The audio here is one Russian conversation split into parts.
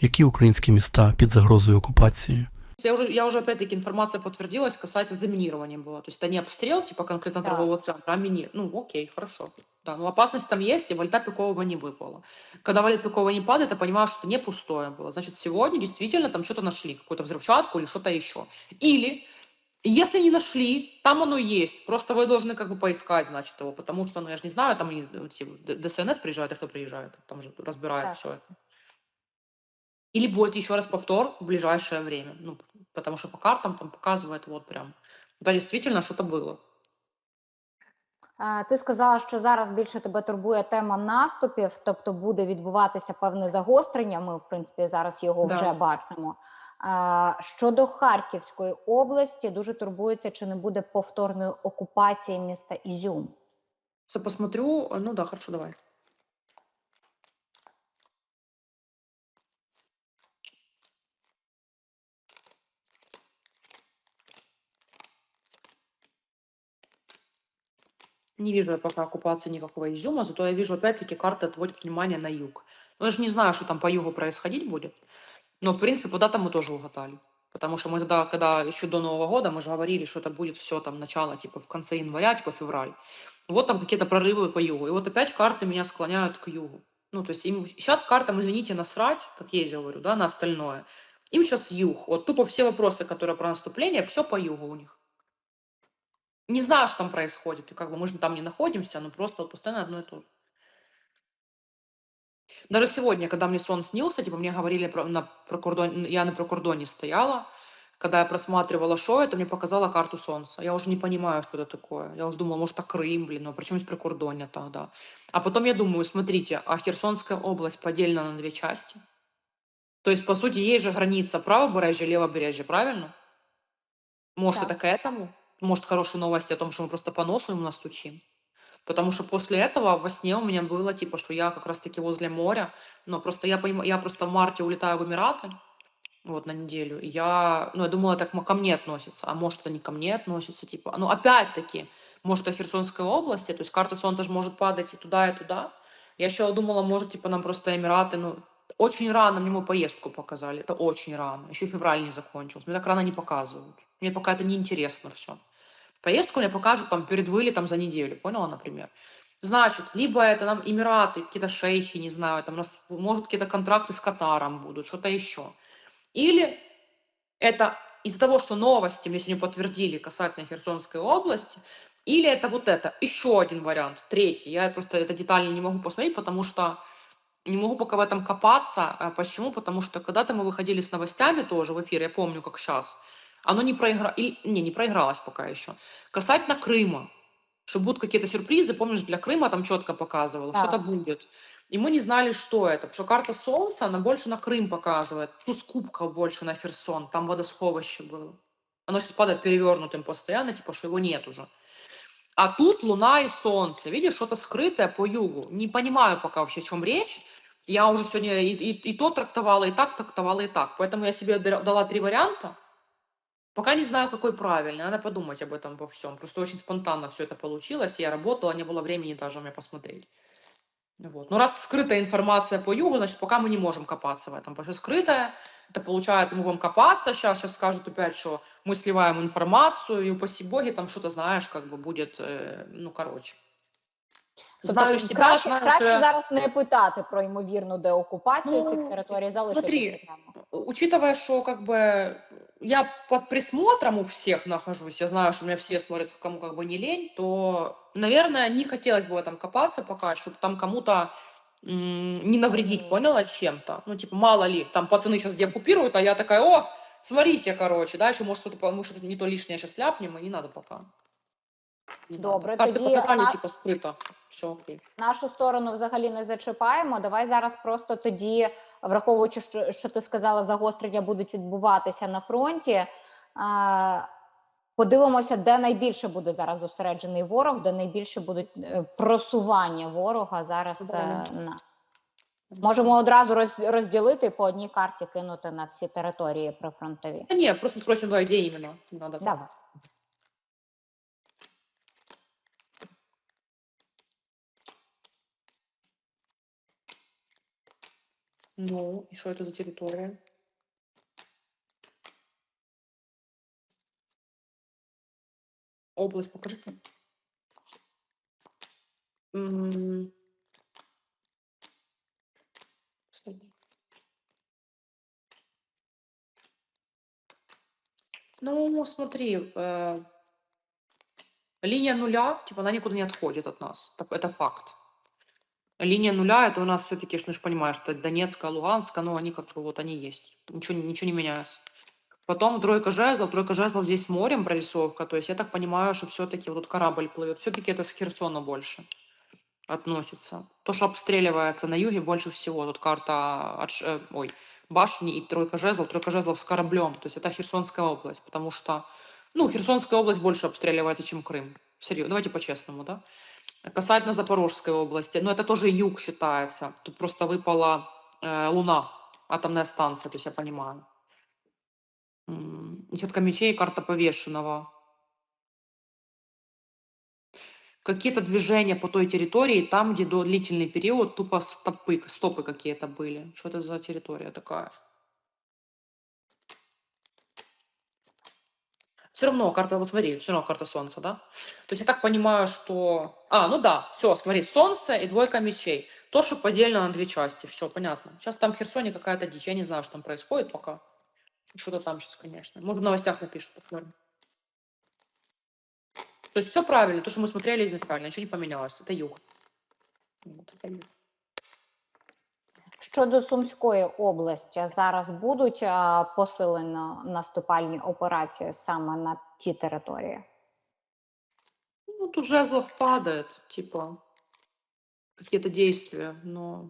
Які українські міста під загрозою окупації? Я уже, я уже опять-таки информация подтвердилась касательно заминирования было. То есть это не обстрел, типа конкретно Да. торгового центра, а мини. Ну, окей, хорошо. Да, но опасность там есть, и валита Пикового не выпала. Когда валит Пикового не падает, я понимаю, что это не пустое было. Значит, сегодня действительно там что-то нашли, какую-то взрывчатку или что-то еще. Или, если не нашли, там оно есть. Просто вы должны как бы поискать, значит, его. Потому что, ну, я же не знаю, там они, ну, типа, Д- ДСНС приезжает, а кто приезжает? Там же разбирает Так. все это. Или будет еще раз повтор в ближайшее время. Ну, потому что по картам там показывает вот прям. Да, действительно, что-то было. Е, Ти сказала, що зараз більше тебе турбує тема наступів, тобто буде відбуватися певне загострення. Ми, в принципі, зараз його Да. вже бачимо. Е, Щодо Харківської області, дуже турбується, чи не буде повторної окупації міста Ізюм. Все посмотрю. э, Ну да, хорошо, давай. Не вижу пока оккупации никакого изюма, зато я вижу, опять-таки, карта отводит внимание на юг. Ну, я же не знаю, что там по югу происходить будет. Но, в принципе, куда-то мы тоже угадали. Потому что мы тогда, когда еще до Нового года, мы же говорили, что это будет все там начало, типа, в конце января, типа, февраль. Вот там какие-то прорывы по югу. И вот опять карты меня склоняют к югу. Ну, то есть им сейчас картам, извините, насрать, как я и говорю, да, на остальное. Им сейчас юг. Вот тупо все вопросы, которые про наступление, все по югу у них. Не знаю, что там происходит. И как бы мы же там не находимся, но просто вот постоянно одно и то же. Даже сегодня, когда мне сон снился, типа мне говорили про, на прокордон, я на прокордоне стояла, когда я просматривала шоу, это мне показала карту солнца. Я уже не понимаю, что это такое. Я уже думала, может, это Крым, блин, ну причем здесь прикордонье тогда? А потом я думаю, смотрите, а Херсонская область поделена на две части. То есть, по сути, есть же граница правобережья и левобережья, правильно? Может, Так. это к этому? Может, хорошие новости о том, что мы просто по носу ему настучим? Потому что после этого во сне у меня было, типа, что я как раз-таки возле моря, но просто я понимаю, я просто в марте улетаю в Эмираты, вот, на неделю, и я, ну, я думала, это к м- ко мне относится, а может, это не ко мне относится, типа, ну, опять-таки, может, это Херсонской области, то есть карта Солнца же может падать и туда, и туда. Я еще думала, может, типа, нам просто Эмираты, ну, очень рано мне мою поездку показали, это очень рано, еще февраль не закончился, мне так рано не показывают, мне пока это не интересно все. Поездку мне покажут там перед вылетом за неделю, поняла, например. Значит, либо это нам Эмираты, какие-то шейхи, не знаю, там у нас, может, какие-то контракты с Катаром будут, что-то еще. Или это из-за того, что новости мне сегодня подтвердили касательно Херсонской области, или это вот это, еще один вариант, третий. Я просто это детально не могу посмотреть, потому что не могу пока в этом копаться. А Почему? Потому что когда-то мы выходили с новостями тоже в эфир, я помню, как сейчас. Оно не проигралось, не, не проигралось пока еще. Касательно Крыма, что будут какие-то сюрпризы, помнишь, для Крыма там четко показывало, Да. что-то будет. И мы не знали, что это, потому что карта Солнца, она больше на Крым показывает, туз кубков больше на Херсон, там водосховище было. Оно сейчас падает перевернутым постоянно, типа, что его нет уже. А тут Луна и Солнце, видишь, что-то скрытое по югу. Не понимаю пока вообще, о чем речь. Я уже сегодня и, и, и то трактовала, и так трактовала, и так. Поэтому я себе дала три варианта. Пока не знаю, какой правильный. Надо подумать об этом во всем. Просто очень спонтанно все это получилось. Я работала, не было времени даже у меня посмотреть. Вот. Но раз скрытая информация по югу, значит, пока мы не можем копаться в этом. Потому что скрытая, это получается, мы будем копаться сейчас, сейчас скажут опять, что мы сливаем информацию, и упаси боги, там что-то, знаешь, как бы будет, э, ну, короче. Знаю тобто, себя, краще, знаю, краще что я- зараз не питати про ймовірну деокупацію Ну, цих територій, залишити смотри, цю тему. учитывая, что как бы я под присмотром у всех нахожусь, я знаю, что меня все смотрят, кому как бы не лень, то, наверное, не хотелось бы в этом копаться пока, чтобы там кому-то м, не навредить, Мгм. поняла, чем-то. Ну, типа, мало ли, там пацаны сейчас деоккупируют, а я такая, о, смотрите, короче, да, еще может что-то, по- мы что-то не то лишнее сейчас ляпнем, и не надо пока. Добре, Карты тоді показали, на- типа, скрыто. Все окей. Нашу сторону взагалі не зачіпаємо. Давай зараз просто тоді, враховуючи, що, що ти сказала, загострення будуть відбуватися на фронті. Е, подивимося, де найбільше буде зараз зосереджений ворог, де найбільше будуть е, просування ворога зараз. Е, на можемо одразу роз, розділити по одній карті, кинути на всі території прифронтові. Да нет, просто спросим, да, где именно надо. Давай. Ну, и что это за территория? Область покажите. Ну, смотри, э, линия нуля, типа, она никуда не отходит от нас. Это факт. Линия нуля, это у нас все-таки, ну, ж понимаешь, что Донецкая, Луганская, ну, они как бы вот они есть. Ничего, ничего не меняется. Потом тройка жезлов. Тройка жезлов здесь морем прорисовка. То есть я так понимаю, что все-таки вот тут корабль плывет. Все-таки это с Херсона больше относится. То, что обстреливается на юге больше всего. Тут карта от, э, ой, башни и тройка жезлов. Тройка жезлов с кораблем. То есть это Херсонская область. Потому что, ну, Херсонская область больше обстреливается, чем Крым. Серьезно, давайте по-честному, да? Касательно Запорожской области, но это тоже юг считается. Тут просто выпала э, Луна, атомная станция, то есть я понимаю. Десятка мечей, карта повешенного. Какие-то движения по той территории, там, где до длительный период тупо стопы, стопы какие-то были. Что это за территория такая? Все равно карта, вот смотри, все равно карта Солнца, да? То есть я так понимаю, что... А, ну да, все, смотри, Солнце и двойка мечей. То, что поделено на две части, все, понятно. Сейчас там в Херсоне какая-то дичь, я не знаю, что там происходит пока. Что-то там сейчас, конечно. Может, в новостях напишут, посмотрим. То есть все правильно, то, что мы смотрели изначально, ничего не поменялось. Это юг. Вот, это юг. Щодо Сумської області, зараз будуть посилено наступальні операції саме на ті території. Ну, тут жезлов впадає, типа, какие-то действия, но...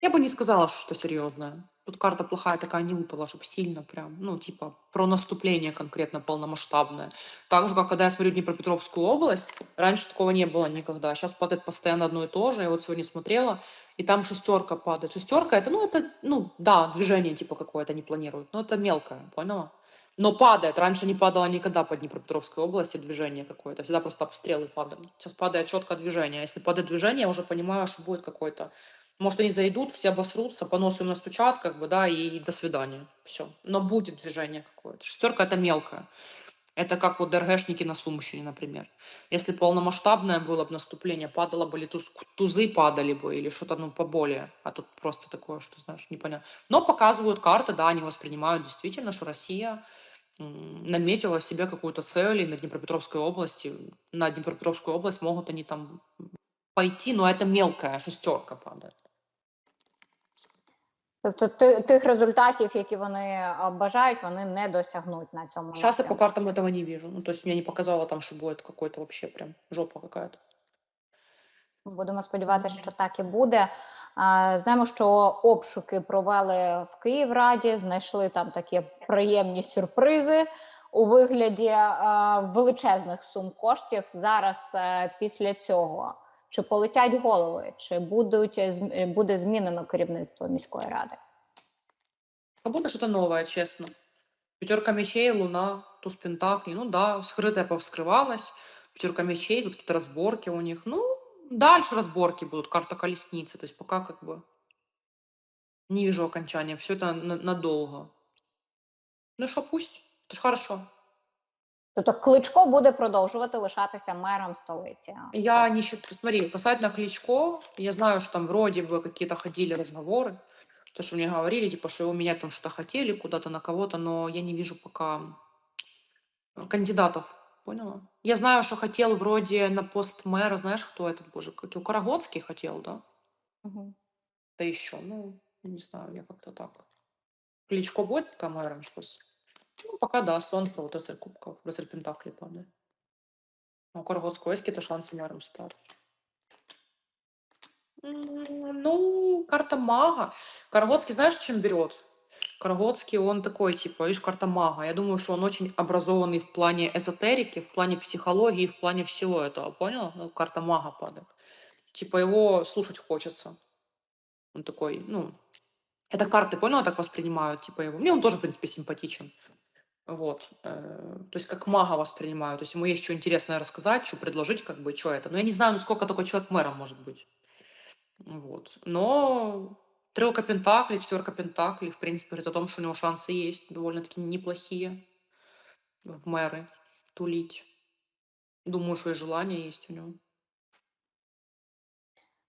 Я бы не сказала, что что-то серьезное. Тут карта плохая такая не выпала, чтобы сильно прям, ну, типа, про наступление конкретно полномасштабное. Так же, как когда я смотрю Днепропетровскую область, раньше такого не было никогда. Сейчас падает постоянно одно и то же. Я вот сегодня смотрела, и там шестерка падает. Шестерка это, ну, это, ну, да, движение типа какое-то не планируют, но это мелкое, поняла? Но падает. Раньше не падало никогда по Днепропетровской области движение какое-то. Всегда просто обстрелы падали. Сейчас падает четко движение. Если падает движение, я уже понимаю, что будет какой-то... Может, они зайдут, все обосрутся, по носу им настучат, как бы, да, и до свидания. Все. Но будет движение какое-то. Шестерка это мелкое. Это как вот ДРГшники на Сумщине, например. Если полномасштабное было бы наступление, падало бы ли туз, тузы падали бы или что-то ну поболее. А тут просто такое, что, знаешь, непонятно. Но показывают карты, да, они воспринимают действительно, что Россия наметила себе какую-то цель и на Днепропетровской области. На Днепропетровскую область могут они там пойти, но это мелкая шестерка падает. Тобто тих результатів, які вони бажають, вони не досягнуть на цьому. Сейчас я по картам этого не вижу. Ну, то есть мне не показало там, что будет какой-то вообще прям жопа какая-то. Будемо сподіватися, що так і буде. Знаємо, що обшуки провели в Київраді, знайшли там такі приємні сюрпризи у вигляді величезних сум коштів. Зараз е, після цього чи полетять голови, чи будуть е, зм- е, буде змінено керівництво міської ради? Как будто что-то новое, честно. Пятерка мечей, луна, туз пентаклей. Ну да, скрытое повскрывалось. Пятерка мечей, тут какие-то разборки у них. Ну, дальше разборки будут. Карта колесницы. То есть пока как бы не вижу окончания. Все это на- надолго. Ну что, пусть. Это ж хорошо. Тобто Кличко буде продовжувати лишатися мером столиці. Я считаю... Смотри, касательно Кличко, я знаю, что там вроде бы какие-то ходили разговоры. То, что мне говорили, типа, что его менять там что-то хотели куда-то на кого-то, но я не вижу пока кандидатов. Поняла? Я знаю, что хотел вроде на пост мэра, знаешь, кто этот, боже, как его, Карагодский хотел, да? Мгм. Да еще, ну, не знаю, я как-то так. Кличко будет пока мэром сейчас? Ну, пока да, солнце, вот рыцарь кубков, рыцарь пентаклей падает. А у Карагодского есть какие-то шансы стать? М, Ну, карта мага. Карагодский, знаешь, чем берет? Карагодский, он такой, типа, видишь, карта мага. Я думаю, что он очень образованный в плане эзотерики, в плане психологии, в плане всего этого, понял? Ну, Карта мага падает. Типа, его слушать хочется. Он такой, ну, это карты, понял, так воспринимают, типа, его. Мне он тоже, в принципе, симпатичен. Вот. э, То есть, как мага воспринимаю. То есть, ему есть что интересное рассказать, что предложить, как бы, что это. Но я не знаю, насколько такой человек мэром может быть. Вот. Но трёлка пентаклей, четверка пентаклей, в принципе, говорит о том, что у него шансы есть довольно-таки неплохие в мэры тулить. Думаю, что и желание есть у него.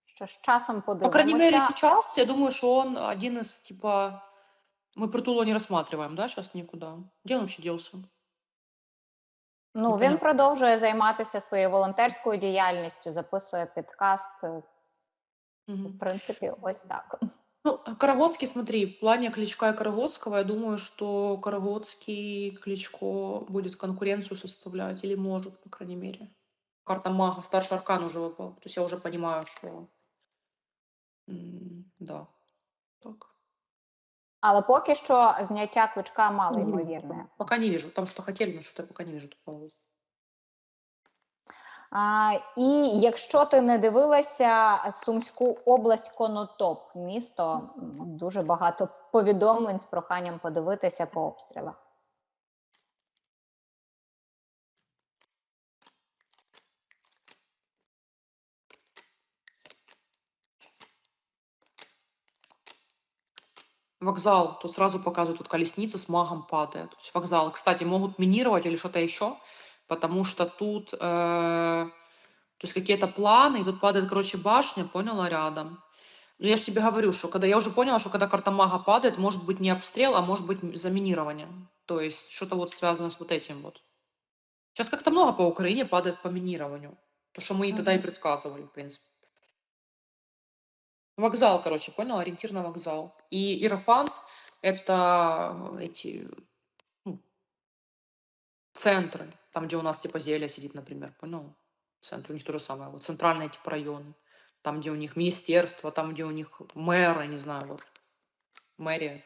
Що з часом По крайней мере, подивимося. сейчас я думаю, что он один из типа... Мы Притула не рассматриваем, да, сейчас никуда. Где он вообще делся? Ну, він Непонятно. продовжує займатися своєю волонтерською діяльністю, записує підкаст. е, Мгм. В принципі, ось так. Ну, Карагодский, смотри, в плане Кличка и Карагодского, я думаю, что Карагодский Кличко будет конкуренцию составлять, или может, по крайней мере. Карта мага, старший аркан уже выпал. То есть я уже понимаю, что... м, Да, так. Але поки що зняття кличка мало ймовірне. Пока не вижу. Там що хотіли, я пока не вижу такого. А, і якщо ти не дивилася Сумську область Конотоп, місто дуже багато повідомлень з проханням подивитися по обстрілах. Вокзал, то сразу показывают, тут колесница с магом падает. То есть вокзал, кстати, могут минировать или что-то еще, потому что тут, э, то есть какие-то планы, и тут падает, короче, башня, поняла, рядом. Ну, я же тебе говорю, что когда я уже поняла, что когда карта мага падает, может быть не обстрел, а может быть заминирование. То есть что-то вот связано с вот этим вот. Сейчас как-то много по Украине падает по минированию. То, что мы и тогда и предсказывали, в принципе. Вокзал, короче, понял? Ориентир на вокзал. И Иерофант — это эти ну, центры, там, где у нас типа Зелья сидит, например, понял? Центр, у них то же самое. Вот центральные типа районы. Там, где у них министерство, там, где у них мэры, не знаю, вот. Мэрия.